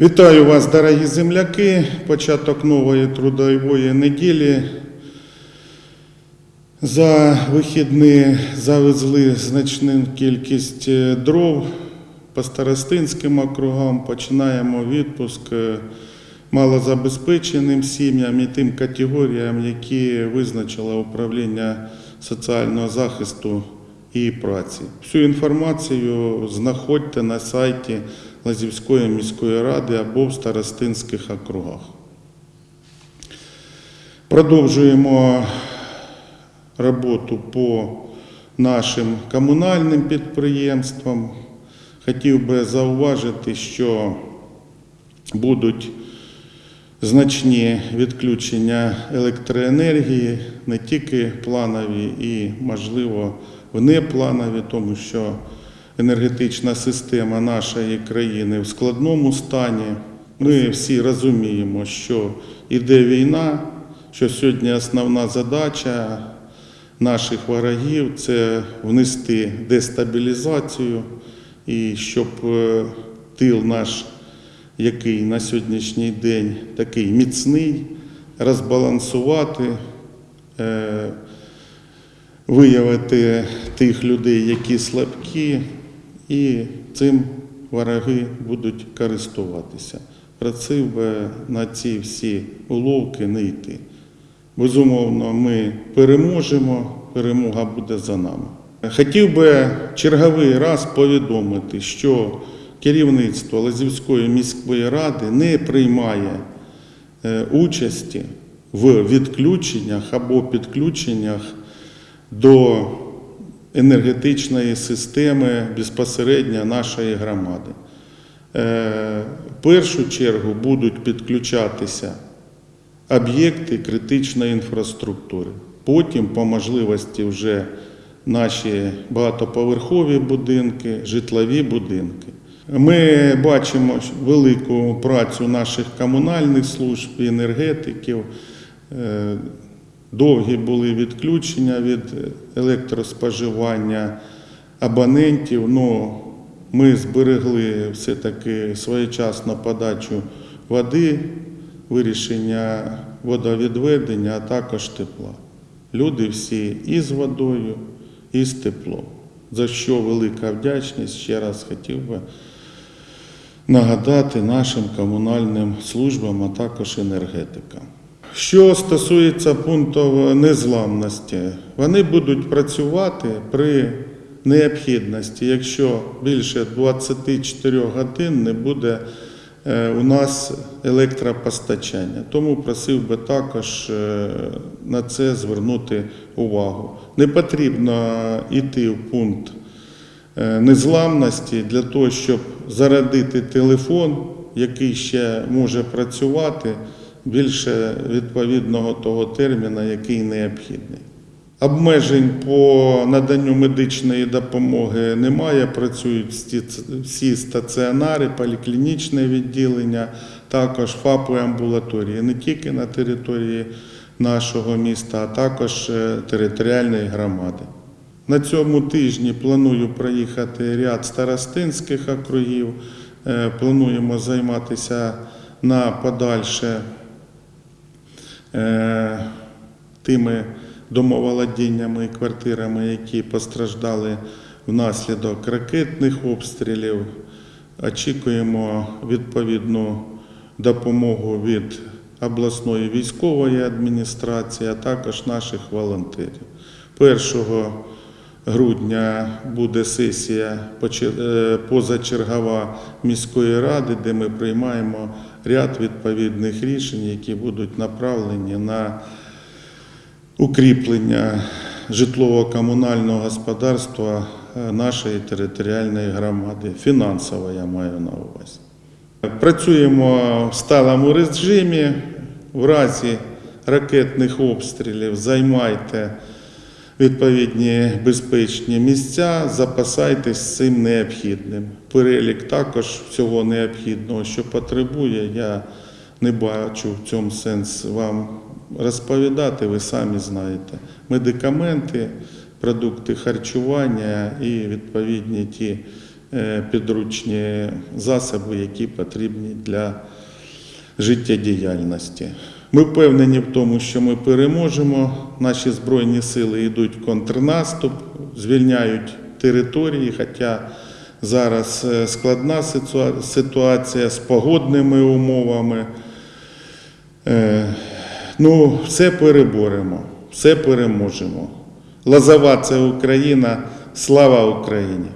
Вітаю вас, дорогі земляки. Початок нової трудової неділі. За вихідні завезли значну кількість е, дров по старостинським округам. Починаємо відпуск е, малозабезпеченим сім'ям і тим категоріям, які визначило управління соціального захисту і праці. Всю інформацію знаходьте на сайті Лазівської міської ради або в старостинських округах. Продовжуємо роботу по нашим комунальним підприємствам. Хотів би зауважити, що будуть значні відключення електроенергії, не тільки планові і, можливо, внепланові, тому що енергетична система нашої країни в складному стані. Ми всі розуміємо, що йде війна, що сьогодні основна задача наших ворогів це внести дестабілізацію і щоб е, тил наш, який на сьогоднішній день такий міцний, розбалансувати. е, виявити тих людей, які слабкі, і цим вороги будуть користуватися. Просив би на ці всі уловки не йти. Безумовно, ми переможемо, перемога буде за нами. Хотів би черговий раз повідомити, що керівництво Лазівської міської ради не приймає е, участі в відключеннях або підключеннях до енергетичної системи безпосередньо нашої громади. Е, В першу чергу будуть підключатися об'єкти критичної інфраструктури. Потім, по можливості, вже наші багатоповерхові будинки, житлові будинки. Ми бачимо велику працю наших комунальних служб і енергетиків. Е, Довгі були відключення від електроспоживання абонентів. Ну, ми зберегли все-таки своєчасну подачу води, вирішення водовідведення, а також тепла. Люди всі і з водою, і з теплом. За що велика вдячність, ще раз хотів би нагадати нашим комунальним службам, а також енергетикам. Що стосується пунктів незламності, вони будуть працювати при необхідності, якщо більше 24 годин не буде е, у нас електропостачання. Тому просив би також е, на це звернути увагу. Не потрібно йти в пункт е, незламності для того, щоб зарядити телефон, який ще може працювати більше відповідного того терміна, який необхідний. Обмежень по наданню медичної допомоги немає. Працюють всі- стаціонари, поліклінічне відділення, також ФАПи амбулаторії, не тільки на території нашого міста, а також е, територіальної громади. На цьому тижні планую проїхати ряд старостинських округів. Е, Плануємо займатися на подальше тими домоволодіннями і квартирами, які постраждали внаслідок ракетних обстрілів. Очікуємо відповідну допомогу від обласної військової адміністрації, а також наших волонтерів. 1 грудня буде сесія е, позачергова міської ради, де ми приймаємо ряд відповідних рішень, які будуть направлені на укріплення житлово-комунального господарства е, нашої територіальної громади. Фінансово я маю на увазі. Працюємо в сталому режимі. В разі ракетних обстрілів займайте відповідні безпечні місця, запасайтесь цим необхідним. Перелік також всього необхідного, що потребує, я не бачу в цьому сенс вам розповідати, ви самі знаєте. Медикаменти, продукти харчування і відповідні ті е, підручні засоби, які потрібні для життєдіяльності. Ми впевнені в тому, що ми переможемо. Наші збройні сили йдуть в контрнаступ, звільняють території, хоча зараз е, складна ситуація з погодними умовами. Е, Ну, все переборемо, все переможемо. Лозова це Україна, слава Україні!